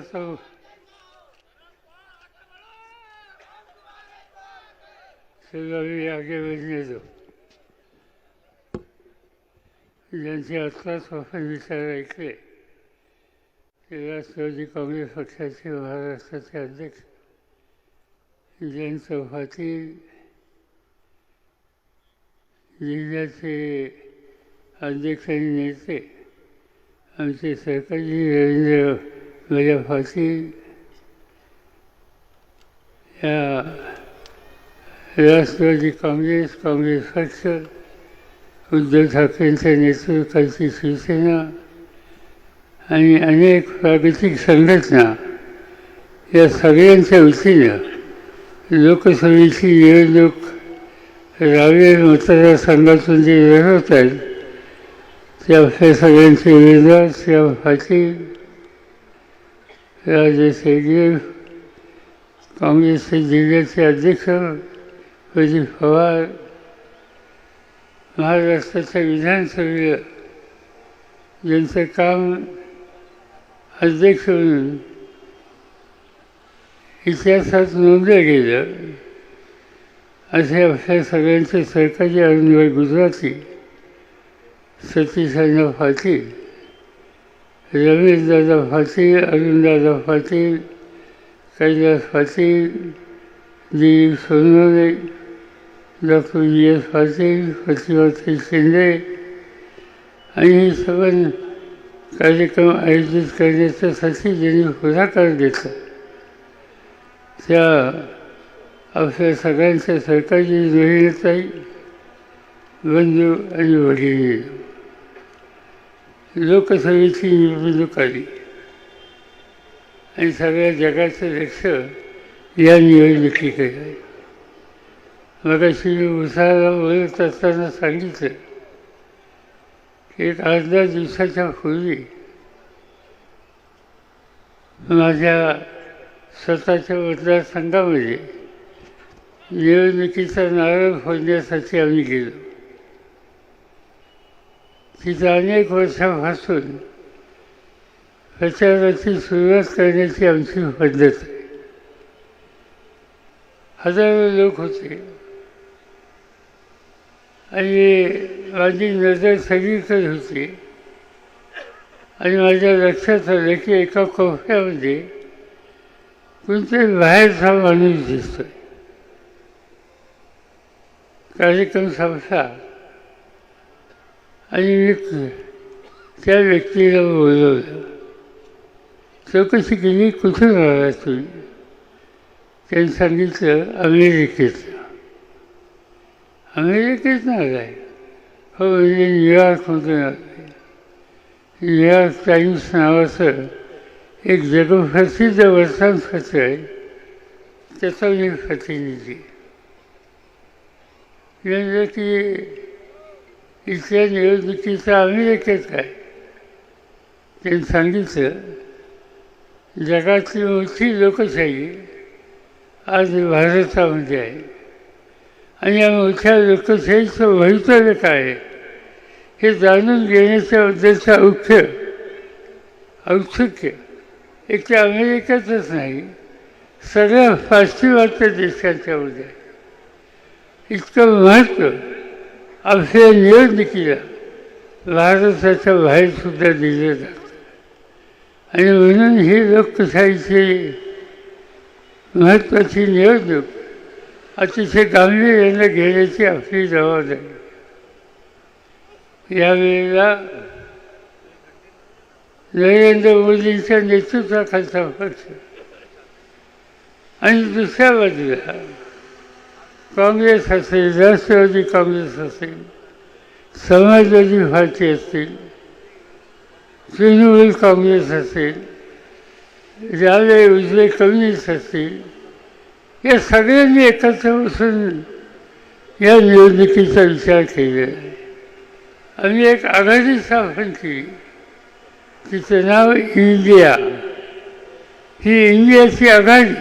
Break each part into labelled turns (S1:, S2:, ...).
S1: तो सगळी मी आगे बढ़ने ज्यांचे आत्ताच आपण विचार ऐकले ते राष्ट्रवादी काँग्रेस पक्षाचे महाराष्ट्राचे अध्यक्ष जयंत पाटील जिल्ह्याचे अध्यक्ष आणि नेते आमचे सरकारी रवींद्र म्हणजे भैया पाटील या राष्ट्रवादी काँग्रेस काँग्रेस पक्ष उद्धव ठाकरेंच्या नेतृत्वाची शिवसेना आणि अनेक प्रागतिक संघटना या सगळ्यांच्या वतीनं लोकसभेची निवडणूक रावेर मतदारसंघातून जे लढवत आहेत त्या सगळ्यांचे उमेदवार श्रीराम पाटील राजे शेगेव काँग्रेसचे जिल्ह्याचे अध्यक्ष अजित पवार महाराष्ट्राच्या विधानसभेला ज्यांचं काम अध्यक्ष म्हणून इतिहासात नोंदलं गेलं असे आपल्या सगळ्यांचे सरकारी Arunbhai Gujarati सतीशांना Patil Rameshdada Patil Arundada Patil Kailas Patil Dilip Sonawane doctor G S Patil Pratibhatai Shinde. आणि हे सगळं कार्यक्रम आयोजित करण्याच्यासाठी ज्यांनी पुढाकार घेतला त्या आपल्या सगळ्यांच्या सरकारी गृहिणीताई बंधू आणि वडील. लोकसभेची निवडणूक आली. आणि सगळ्या जगाचं लक्ष या निवडणुकीकडे आहे. मगाशी अशी उसाला बोलत असताना सांगितलं की एक आठ दहा दिवसाच्या पूर्वी माझ्या स्वतःच्या मतदारसंघामध्ये निवडणुकीचा नारळ फोडण्यासाठी आम्ही गेलो. तिथं अनेक वर्षापासून प्रचाराची सुरुवात करण्याची आमची पद्धत आहे. हजारो लोक होते. आणि माझी नजर सगळीकडे होती. आणि माझ्या लक्षात आलं की एका कोपऱ्यामध्ये कोणतरी बाहेरचा माणूस दिसतोय. कार्यक्रम संपला. आणि मी त्या व्यक्तीला बोलवलं. चौकशी केली कुठून आला तुम्ही त्यांनी सांगितलं अमेरिकेत. अमेरिकेत आला आहे हो म्हणजे न्यूयॉर्कमधून आलं न्यूयॉर्क टाईम्स नावाचं एक जगप्रसिद्ध वर्तमानपत्र आहे. त्याचा मी प्रतिनिधी म्हणजे की इथल्या निवडणुकीचा अमेरिकेत काय त्यांनी सांगितलं जगातली मोठी लोकशाही आज भारतामध्ये आहे. आणि या मोठ्या लोकशाहीचं भवितव्य काय आहे हे जाणून घेण्याच्याबद्दलचं औक्य औत्सुक्य एक तर अमेरिकेतच नाही सगळ्या पाश्चिमात्य देशांच्यामध्ये इतकं महत्त्व आपल्या निवडणुकीला भारताच्या बाहेरसुद्धा दिले जातं. आणि म्हणून ही लोकशाहीची महत्त्वाची निवडणूक अतिशय गांभीर्यानं घेण्याची आपली जबाबदारी. यावेळेला नरेंद्र मोदींच्या नेतृत्वाखालचा पक्ष. आणि दुसऱ्या बाजूला काँग्रेस असेल राष्ट्रवादी काँग्रेस असेल समाजवादी पार्टी असतील तृणमूल काँग्रेस असेल रावे उजवे कम्युनिस्ट असतील या सगळ्यांनी एकत्र बसून या निवडणुकीचा विचार केला. आम्ही एक आघाडी स्थापन केली. तिचं नाव इंडिया. ही इंडियाची आघाडी.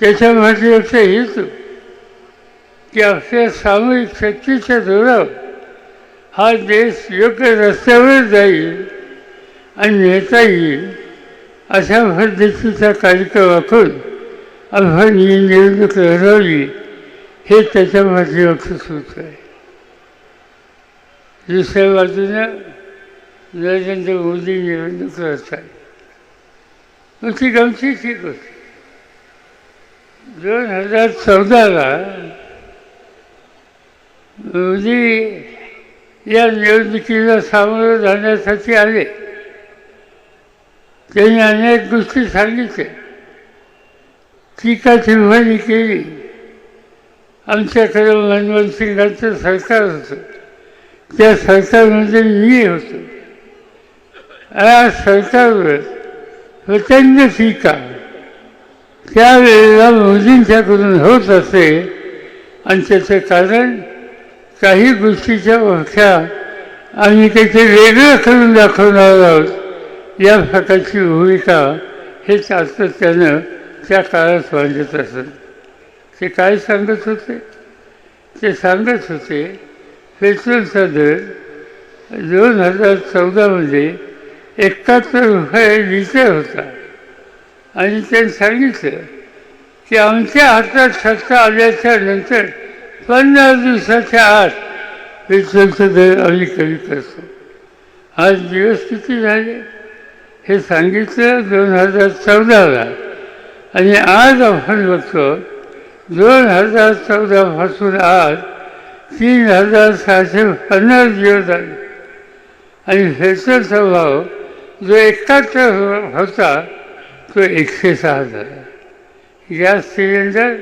S1: त्याच्यामध्ये असं हेतू की आपल्या सामूहिक शक्तीच्या जोरावर हा देश योग्य रस्त्यावर जाईल आणि नेता येईल अशा पद्धतीचा कार्यक्रम आखून आपण ही निवडणूक लढवली हे त्याच्या पाठीमागचं सूत्र आहे. दुसऱ्या बाजूनं नरेंद्र मोदी निवडणूक लढतात मग ती गमतीची गोष्ट. दोन हजार चौदाला मोदी या निवडणुकीला सामोरं जाण्यासाठी आले. त्यांनी अनेक गोष्टी सांगितल्या. टीका टिप्पणी केली. आमच्याकडे मनमोहन सिंगांचं सरकार होतं. त्या सरकारमध्ये मी होतो. या सरकारवर प्रचंड टीका. त्यावेळेला मोदींच्याकडून होत असे आणि त्याचं कारण काही गोष्टीच्या व्याख्या आम्ही त्याचे वेगळं करून दाखवणार आहोत. या प्रकारची भूमिका हे सातत्यानं त्या काळात मांडत असत. ते काय सांगत होते? ते सांगत होते पेट्रोलचा दर दोन हजार चौदामध्ये एकाहत्तर रुपये लिटर होता. आणि त्यांनी सांगितलं की आमच्या हातात सत्ता आल्याच्यानंतर पंधरा दिवसाच्या आत हे दर आम्ही कमी करतो आज दिवस किती झाले? हे सांगितलं दोन हजार चौदाला. आणि आज आपण बघतो दोन हजार चौदापासून आज तीन हजार सहाशे पन्नास दिवस झाले. आणि ह्याचा भाव जो एकाहत्तर होता तो एकशे सहा झाला. गॅस सिलेंडर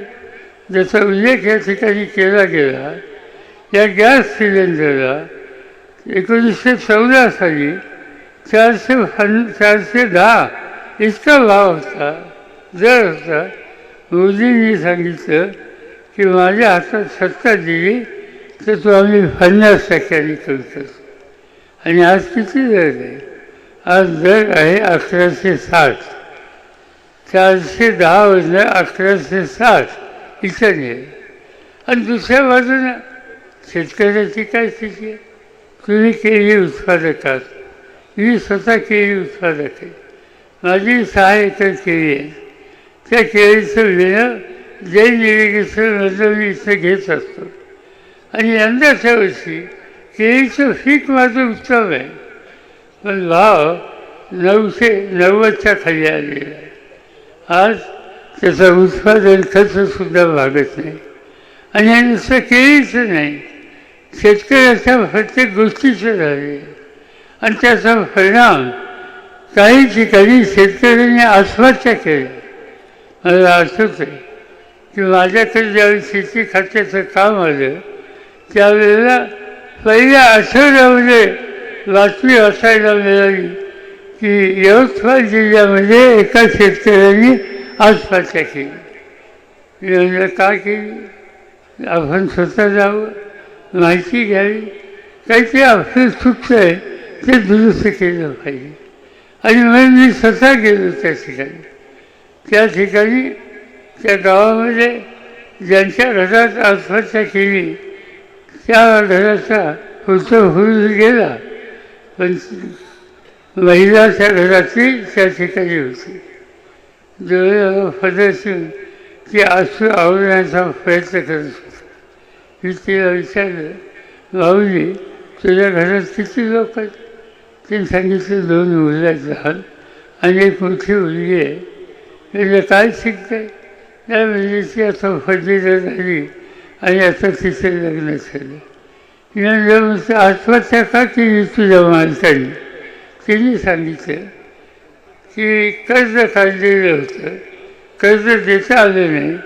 S1: ज्याचा उल्लेख या ठिकाणी केला गेला या गॅस सिलेंडरला एकोणीसशे चौदा साली चारशे फन चारशे दहा इतका भाव होता. दर होता मोदींनी सांगितलं की माझ्या हातात सत्ता दिली तर तो आम्ही पन्नास टक्क्यांनी करू शकतो. आणि आज किती दर आहे? आज दर आहे अकराशे साठ. चारशे दहा वजन अकराशे साठ. इत्यादी आहे आणि दुसऱ्या बाजूनं शेतकऱ्याची काय स्थिती आहे तुम्ही केळी उत्पादक आहात मी स्वतः केळी उत्पादक आहे. माझी सहा एकर केळी आहे. त्या केळीचं वेळं जैन इरिगेशनमधलं मी इथं घेत असतो. आणि यंदाच्या वर्षी केळीचं पीक माझं उत्तम आहे. पण भाव नऊशे नव्वदच्या खाली आलेला आहे. आज त्याचं उत्पादन खर्चसुद्धा भागत नाही. आणि हे नुसतं केळीचं नाही. शेतकऱ्याच्या प्रत्येक गोष्टीचं झाले आणि त्याचा परिणाम काही ठिकाणी शेतकऱ्यांनी आत्महत्या केल्या मला आठवतं आहे की माझ्याकडे ज्यावेळी शेती खात्याचं काम आलं त्यावेळेला पहिल्या आठवड्यामध्ये बातमी वाचायला मिळाली की यवतमाळ जिल्ह्यामध्ये एका शेतकऱ्यांनी आसपासच्या केली मी का केली आपण स्वतः जावं माहिती घ्यावी. काही ते आपलं चुकतं आहे ते दुरुस्त केलं पाहिजे. आणि मग मी स्वतः गेलो त्या ठिकाणी. त्या ठिकाणी त्या गावामध्ये ज्यांच्या घरात आत्महत्या केली त्या घराचा पुढचं होऊन गेला. पण महिलाच्या घरातली त्या ठिकाणी होती. डोळे पदरसून ती आसू आवडण्याचा प्रयत्न करत होता. मी तिला विचारलं भाऊजी तुझ्या घरात किती लोक आहेत? तिने सांगितलं दोन मुलं आहेत लहान आणि एक मोठी मुलगी आहे. म्हणजे काय शिकते त्या म्हणजे ती आता फजिर झाली आणि आता तिचं लग्न झालं. म्हणजे आत्महत्या का केली तुझ्या माणसाने तिने सांगितलं की कर्ज काढलेलं होतं. कर्ज देता आलं नाही.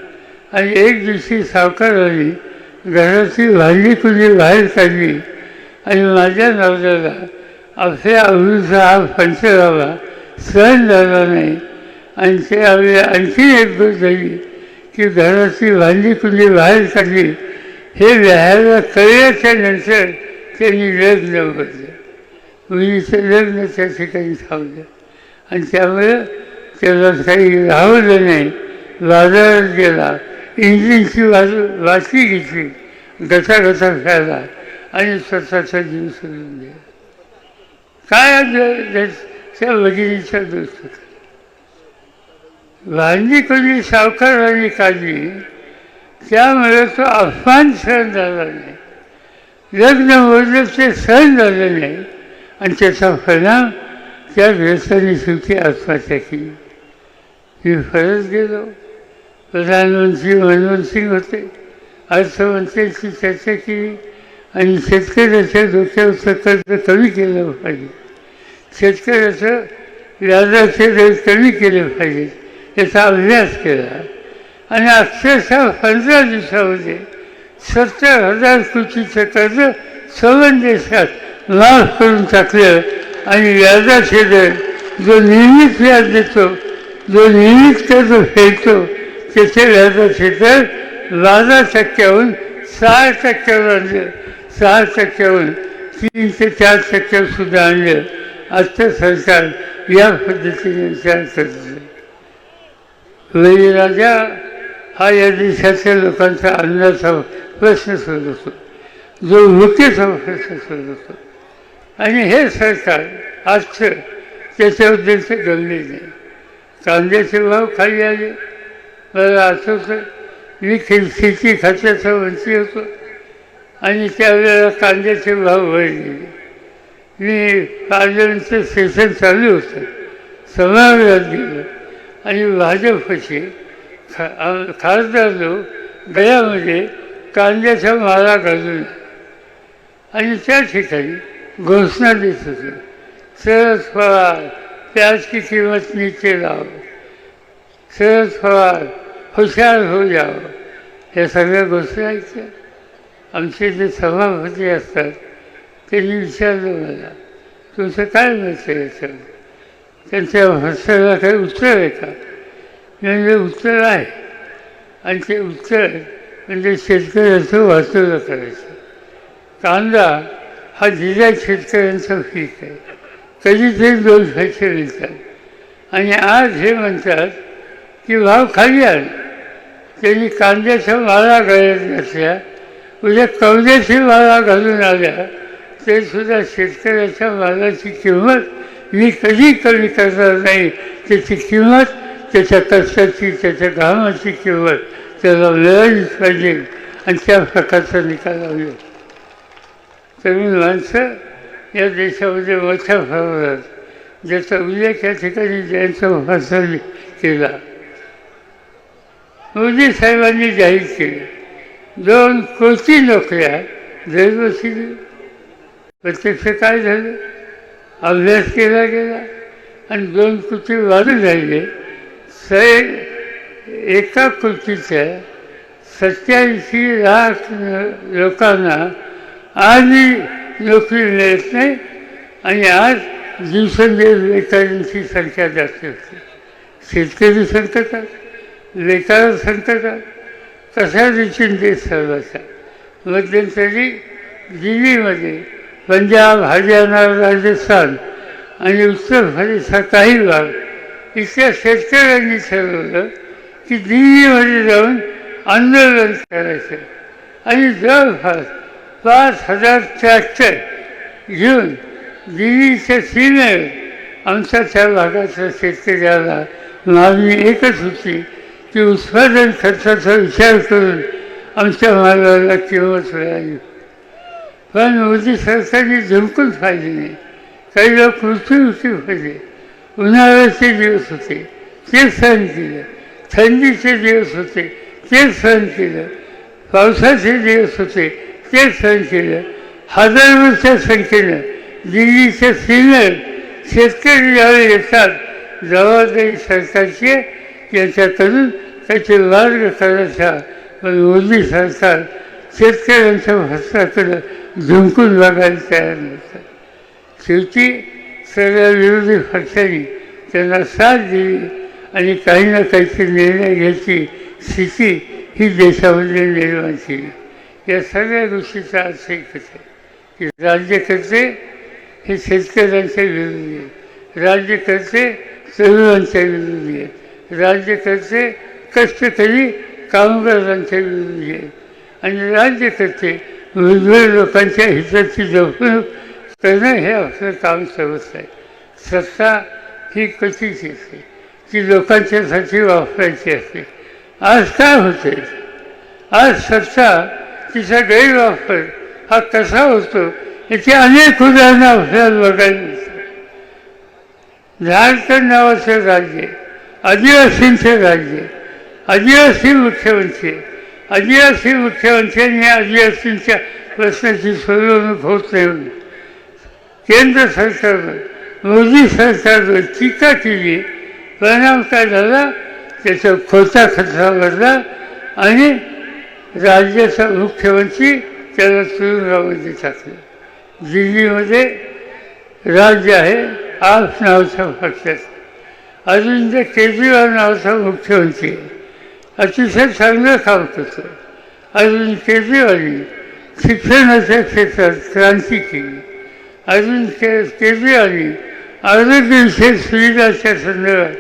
S1: आणि एक दिवशी सावकाराने घराची भांडी कुणी बाहेर काढली. आणि माझ्या नवऱ्याला आपल्या आवडीचा हा पंचगावा सहन झाला नाही. आणि ते आम्ही आणखी एक गोष्ट झाली की घराची भांडी कुणी बाहेर काढली. हे व्यायाला कळल्याच्या नंतर त्यांनी लग्न बदलं मुलीचं लग्न त्या ठिकाणी थांबलं. आणि त्यामुळे त्याला काही राहवलं नाही. बाजारात गेला. इंजिनची वाच वाची घेतली. घसा घसा खेळला आणि स्वतःचा जीव सोडून दिला. काय त्या भगिनीचा दोष होता भांडी कोणी सावकारांनी काढली? त्यामुळे तो अपमान सहन झाला नाही. लग्न मोडलं ते सहन झालं नाही. आणि त्याचा परिणाम त्या ग्रस्तांनी सुखी आत्महत्या केली मी परत गेलो. प्रधानमंत्री मनमोहन सिंग होते. अर्थमंत्र्यांची चर्चा केली आणि शेतकऱ्याच्या डोक्यावरचं कर्ज कमी केलं पाहिजे. शेतकऱ्याचं व्याजाचे दर कमी केले पाहिजे याचा अभ्यास केला. आणि अक्षरशः पंधरा दिवसामध्ये सत्तर हजार कोटीचं कर्ज सवन देशात माफ करून टाकलं. आणि व्याजाचे दर जो नियमित व्याज देतो जो नियमित कर्ज फेडतो त्याचे व्याजाचे दर बारा टक्क्याहून सहा टक्क्यावर आणलं. सहा टक्क्याहून तीन ते चार टक्क्यावर सुद्धा आणलं. आजचं सरकार या पद्धतीने विचार करत राजा हा या देशाच्या लोकांचा अन्नाचा प्रश्न सोडवतो. जो मृत्यूचा प्रश्न सोडवतो. आणि हे सरकार आजचं त्याच्याबद्दलचं गंभीर नाही. कांद्याचे भाव खाली आले. मला आठवतं मी शेती खात्याचा मंत्री होतो. आणि त्यावेळेला कांद्याचे भाव वर गेले मी पार्लमेंटचं सेशन चालू होतं. समावेशात गेलो आणि भाजपचे खा खासदार लोक गळ्यामध्ये कांद्याचा माळा घालून. आणि त्या ठिकाणी घोषणा देत होते शरद पवार प्याज की किंमत नीचे लाव. शरद पवार हुशार हो जाओ या सगळ्या घोषणा ऐकल्या आमचे जे सभापती असतात त्यांनी विचारलं मला तुमचं काय मत आहे त्यांच्या भाषणाला काही उत्तर आहे का? म्हणजे उत्तर आहे. आणि ते उत्तर म्हणजे शेतकऱ्याचं वाचवलं करायचं. कांदा हा जिजा शेतकऱ्यांचा पीक आहे कधीतरी दोन पैसे मिळतात आणि आज हे म्हणतात की भाव खाली आला त्यांनी कांद्याच्या माळा घालत घातल्या. उद्या म्हणजे कवद्याची माळा घालून आल्या ते सुद्धा शेतकऱ्याच्या मालाची किंमत मी कधी कमी करणार नाही. त्याची किंमत त्याच्या कष्टाची त्याच्या घामाची किंमत त्याला मिळालीच पाहिजे. आणि त्या प्रकारचा निकाल हवे तरुण माणसं या देशामध्ये मोठ्या प्रमाणात. ज्याचा उल्लेख या ठिकाणी जयंत भाषण केला. मोदी साहेबांनी जाहीर केलं. दोन कोटी नोकऱ्या दरवर्षी प्रत्यक्ष काय झालं? अभ्यास केला गेला. आणि दोन कोटी वाढू राहिले. स एका कोटीच्या सत्याऐंशी लाख लोकांना आजही नोकरी मिळत नाही आणि आज दिवसेंदिवस बेकारांची संख्या जास्त होते शेतकरी संकटात बेकार संकटात कशा रीतीने देश चालवायचा? मध्यंतरी दिल्लीमध्ये पंजाब हरियाणा राजस्थान आणि उत्तर प्रदेशचा काही भाग इथल्या शेतकऱ्यांनी ठरवलं की दिल्लीमध्ये जाऊन आंदोलन करायचं. आणि जवळपास पाच हजार ट्रॅक्टर घेऊन दिल्लीच्या सीमेवर आमच्या त्या भागाच्या शेतकऱ्याला मागणी एकच होती. की उत्पादन खर्चाचा विचार करून आमच्या मालाला किंमत मिळाली. पण मोदी सरकारने झुंकून पाहिजे नाही काही लोक मृत्यूमुखी पाहिजे म्हणजे उन्हाळ्याचे दिवस होते. ते सहन केलं. थंडीचे दिवस होते. ते सहन केलं. पावसाचे दिवस होते. ते सहन हजारोच्या संख्येनं दिल्लीच्या सीमेवर शेतकरी ज्यावेळी येतात जबाबदारी सरकारची याच्याकडून त्याचे मार्ग करायचा पण मोदी सरकार शेतकऱ्यांच्या हस्ताकडं झुंकून बघायला तयार नसतात शेवटी सगळ्या विरोधी पक्षांनी त्यांना साथ दिली आणि काही ना काहीतरी निर्णय घ्यायची स्थिती ही देशामध्ये निर्माण केली या सगळ्या गोष्टीचा अर्थ एकच आहे की राज्यकर्ते हे शेतकऱ्यांच्या विरोधी आहेत राज्यकर्ते तरुणांच्या विरोधी आहेत राज्यकर्ते कष्टकरी कामगारांच्या विरोधी आहेत आणि राज्यकर्ते मजूर लोकांच्या हिताची जपणूक करणं हे आपलं काम सर्वच आहे. सत्ता ही कशीची असते ती लोकांच्यासाठी वापरायची असते. आज काय होते आज सत्ता तिचा गैरवापर हा कसा होतो याची अनेक उदाहरणं आपल्याला बघायला मिळतात. झारखंड नावाचं राज्य आदिवासींचं राज्य आदिवासी मुख्यमंत्री आदिवासी मुख्यमंत्र्यांनी आदिवासींच्या प्रश्नाची सोडवणूक होत नाही केंद्र सरकारनं मोदी सरकारनं टीका केली. परिणाम काय झाला? त्याचा खोटा खचरा भरला आणि राज्याचा मुख्यमंत्री त्याला तुरुंगामध्ये टाकलं दिल्लीमध्ये राज्य आहे आप नावाचा पक्षात. अरविंद केजरीवाल नावाचा मुख्यमंत्री आहे अतिशय चांगलं काम करतो. अरविंद केजरीवालनी शिक्षणाच्या क्षेत्रात क्रांती केली. अरविंद के केजरीवालनी आरोग्यविषयक सुविधाच्या संदर्भात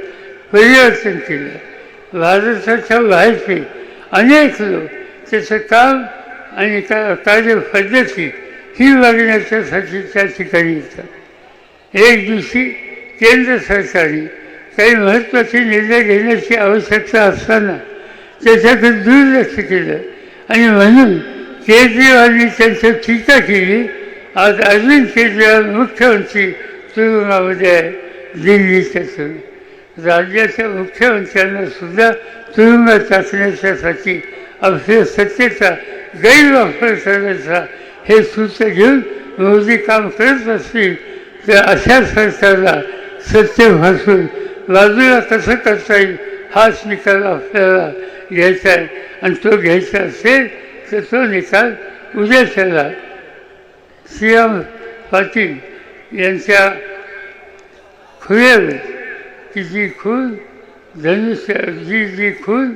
S1: परिवर्तन केलं. भारताच्या बाहेरचे अनेक लोक त्याचं काम आणि का कार्यपद्धती ही बघण्याच्यासाठी त्या ठिकाणी येतात. एक दिवशी केंद्र सरकारने काही महत्त्वाचे निर्णय घेण्याची आवश्यकता असताना त्याच्याकडे दुर्लक्ष केलं आणि म्हणून केजरीवालने त्यांची टीका केली. आज अरविंद केजरीवाल मुख्यमंत्री तुरुंगामध्ये आहे दिल्लीच्या राज्याच्या मुख्यमंत्र्यांना सुद्धा तुरुंगात टाकण्याच्यासाठी आपल्या सत्तेचा गैरवापर करण्याचा हे सूत्र घेऊन मोदी काम करत असतील तर अशा सरकारला सत्तेपासून बाजूला कसं करता येईल हाच निकाल आपल्याला घ्यायचा आहे. आणि तो घ्यायचा असेल तर तो निकाल उद्या त्याला श्रीराम पाटील यांच्या खुल्यावर की जी खून धनुष्य जी जी खून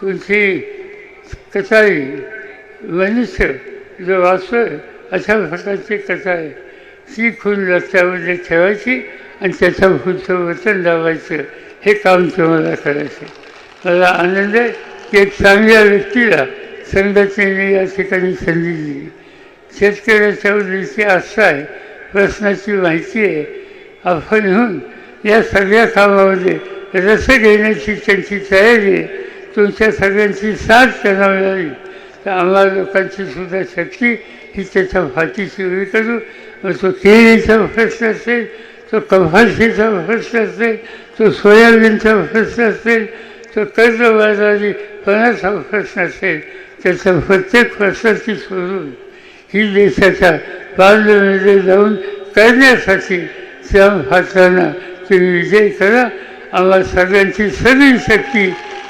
S1: तुमची कथाई मनुष्य जो वाचतोय अशा प्रकारची कथा आहे ती खून रस्त्यामध्ये ठेवायची आणि त्याच्या पुढचं वचन लावायचं हे काम तुम्हाला करायचं मला आनंद आहे की एक चांगल्या व्यक्तीला संघटनेने या ठिकाणी संधी दिली शेतकऱ्याच्या उद्देशी आस्था आहे प्रश्नाची माहिती आहे आपण होऊन या सगळ्या कामामध्ये रस घेण्याची त्यांची तयारी आहे तुमच्या सगळ्यांची साथ त्यांना मिळाली तर आम्हाला लोकांची सुद्धा शक्ती ही त्याच्या फाटीची वेळ करू. मग तो केळीचा प्रश्न असेल तो कपाशीचा प्रश्न असेल तो सोयाबीनचा प्रश्न असेल तो कर्जबाजारी पणाचा प्रश्न असेल त्याचा प्रत्येक प्रश्नाची सोडून ही देशाच्या बांधणीमध्ये जाऊन करण्यासाठी श्याम फाटताना तुम्ही विजय करा. आम्हाला सगळ्यांची सगळी शक्ती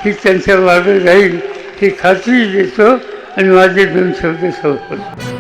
S1: ही त्यांच्या मागे राहील. ही खात्री देतो आणि माझे दोन शब्द संपवतो.